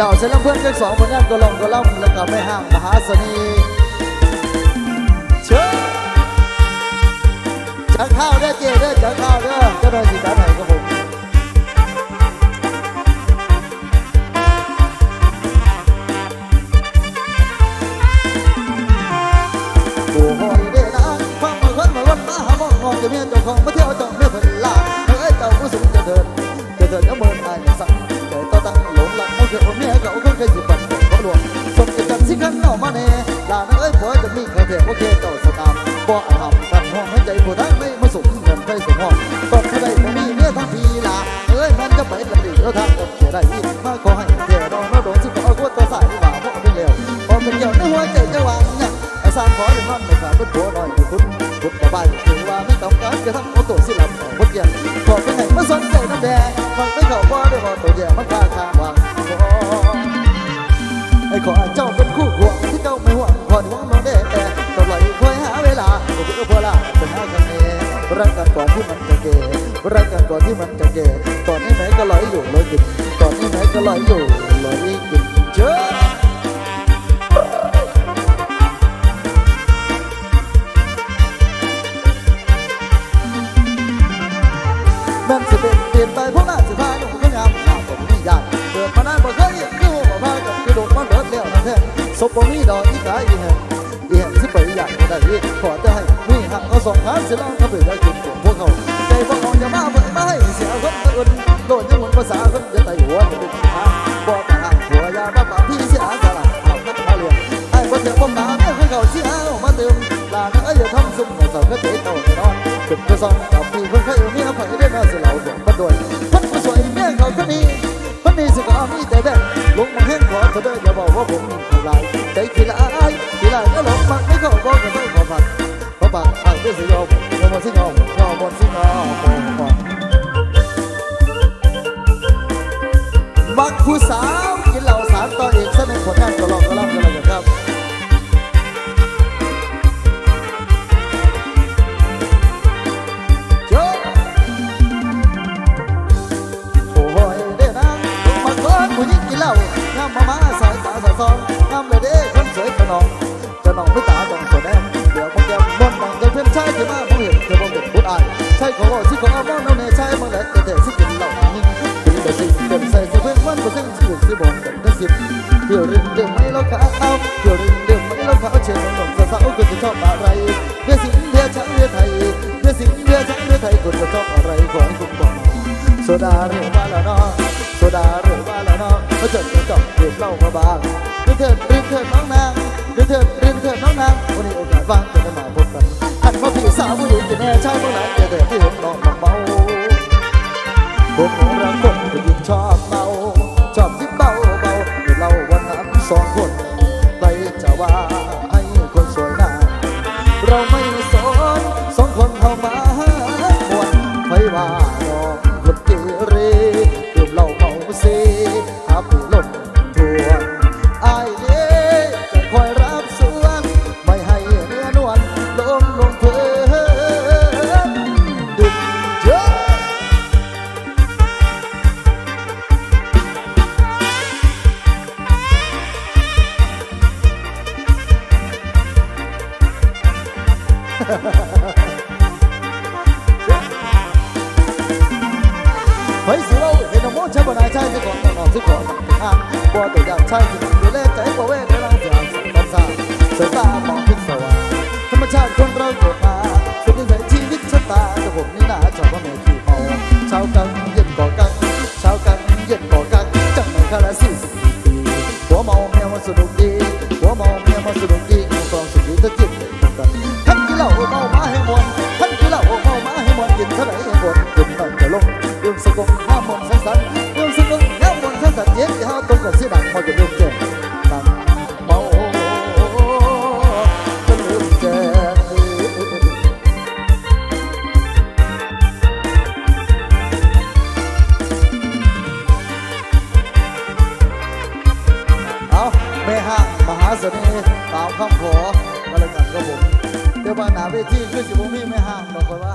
เจ้าเสลำเพื่อนเจ้าสองผลงานก็ลองก็ล่ำแล้วก็ไม่ห่างมหาเสนีเชิญจังข้าวเด้อเจเด้อจังข้าวเด้อเจ้าหน่อยสิจ้าไหนครับผมโอ้โหเด้นะความมาคนมาวันมาหามองงองจะเมียเจ้าของมาเที่ยวเจ้าเมียเพิ่นลาเฮ้ยเจ้าผู้สูงจะเดินจะเดินน้ำเมิน เอาเถอะเมียเขาคงเคยสิบันเขาหลวงสมจะจันสิขันเอามาแน่ลาเอ้ยผัวจะมีเขาเถอะโอเคเจ้าสตามบ่อาทำกันห้องให้ใจผู้ทั้งไม่มาสุมเงินไปสมห้องตอนเขาได้บ่มีเมียทั้งทีลาเอ้ยมันจะไปละดีแล้วทางก็จะได้มาขอให้เถอะเราโดนสิขอขวดตัวสายว่าเพราะเป็นเลวพอเป็นเกี่ยวในหัวใจจะวางเนี่ยไอ้สร้างขอเดือดร้นไม่ขาดเป็นผัวน้อยอยู่คุณคุณบ่ายถือว่าไขอเจ้าเป็นคู่ควงที่เจ้าไม่ห่วงพอห่วงน้องได้แต่ตลองไหลคอยหาเวลาผมก็พอละเป็นหากันเองรักกันก่อนที่มันจะเก่รักกันก่อนที่มันจะเก่ตอนนี้ไหนก็ลอยอยู่ลอยกินตอนนี้ไหนก็ลอยอยู่ลอยกินเจ้า ศพบ่มีดอกอีกายอีแห่งอีแห่งสิไปอยากได้ขอจะให้มีหักเอาสองขาสิลองเขาไปได้กินของพวกเขาใจบ่เอาอย่ามาเบิดมาให้เสียคนอื่นโดนยังเหมือนภาษาคนจะไต่หัวจะเป็นทางบ่ตาห่างหัวยาบ้าป่าพี่เสียสละเอานักมาเลี้ยงไอ้บ่เถื่อบ่ตาแม่ให้เขาเสียเอามาเติมลาเอ้ยอย่าทำซุ่มให้เสาก็เตะเต่าไปนอนขึ้นกระซองกับพี่เพิ่นเคยเอาเมียไผได้มาสิเหล่าบอกมาด้วยเพิ่นผู้สวยเมียเขาคนนี้คนนี้สิก็มีแต่แบ่งลงมา เห็นขอเธอเด้ออย่าบอกว่าผมมีผู้ร้ายใจขี้ละอายขี้ละก็หลงมักไม่เข้าบอกกันไม่ขอผัดขอผัดอ่านด้วยสิยอมยอมสิยอมยอมสิยอมมักผู้สาว นสวยขนองจะน้องไม่ตาต้องสวยแน่เดี๋ยวมองแก้มบนมองจะเพื่อนชายที่มามองเห็นเธอมองเด็กพูดอายใช่ขอว่าที่ขอเอามองน้องเนยชายมองแหลกแต่แต่สิกินเหล้ายิ่งกินแต่สิเดินใส่เสื้อเพื่อนวันก็ซึ่งสิบสิบบอกกันทั้งสิบเดี๋ยวริมเดี๋ยวไม่เล่าขาวเดี๋ยวริมเดี๋ยวไม่เล่าขาวเชิญน้องสาวๆคุณจะชอบอะไรเดี๋ยวสิงเดี๋ยวช้างเดี๋ยวไทยเดี๋ยวสิงเดี๋ยวช้างเดี๋ยวไทยคุณจะชอบอะไรขอให้คุณบอกโซดาหรือว่าละเนาะโซดาหรือว่าละเนาะเขาจิดจะจับเก็บเล้ามาบ้างริมเถิดริมเถิดน้องนา นางวันนี้โอกาสว่างจะได้มาพบกันหันมาพี่สาวผู้หญิงจะแน่ชายเมื่อไหร่แต่แต่ที่ผมนองน้องเมาผมรักคนผู้หญิงชอบเมาชอบที่เบาเบาเดี๋ยวเราวันนั้นสองคน ใช่สิดูแลใจบ่เว้กำลังจะสังกันซาสายตามองขึ้นสว่าธรรมชาติคนเราเกิดมาสุดที่ใส่ชีวิตชะตาแต่ผมนี่น่าชอบว่าไม่ขี้เมาชากังเย็นก่อ เสน่ห์ตามคำขอมาเลยกันกับผมเดี๋ยวมาหนาเวทีขึ้นสิบุมีไม่ห้างบอกคอนว่า